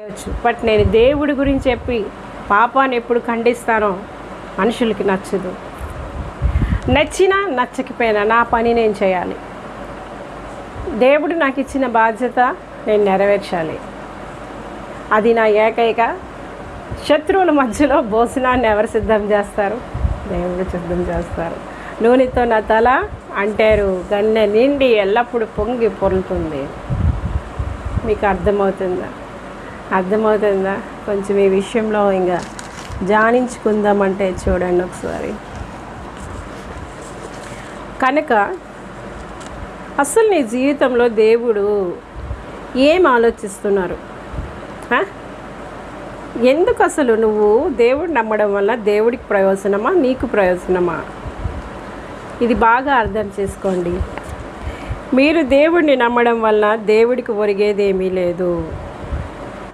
చేయవచ్చు బట్ నేను దేవుడి గురించి చెప్పి పాపాన్ని ఎప్పుడు ఖండిస్తానో మనుషులకి నచ్చదు. నచ్చినా నచ్చకపోయినా నా పని నేను చేయాలి. దేవుడు నాకు ఇచ్చిన బాధ్యత నేను నెరవేర్చాలి. అది నా ఏకైక శత్రువుల మధ్యలో భోజనాన్ని ఎవరు సిద్ధం చేస్తారు? దేవుడు సిద్ధం చేస్తారు. నూనెతో నా తల అంటారు గన్నె నిండి ఎల్లప్పుడూ పొంగి పొరులుతుంది. మీకు అర్థమవుతుందా? అర్థమవుతుందా? కొంచెం ఈ విషయంలో ఇంకా జానించుకుందామంటే చూడండి ఒకసారి. కనుక అసలు నీ జీవితంలో దేవుడు ఏం ఆలోచిస్తున్నారు? ఎందుకు అసలు నువ్వు దేవుడు నమ్మడం వల్ల దేవుడికి ప్రయోజనమా నీకు ప్రయోజనమా? ఇది బాగా అర్థం చేసుకోండి. మీరు దేవుడిని నమ్మడం వల్ల దేవుడికి ఒరిగేది ఏమీ లేదు.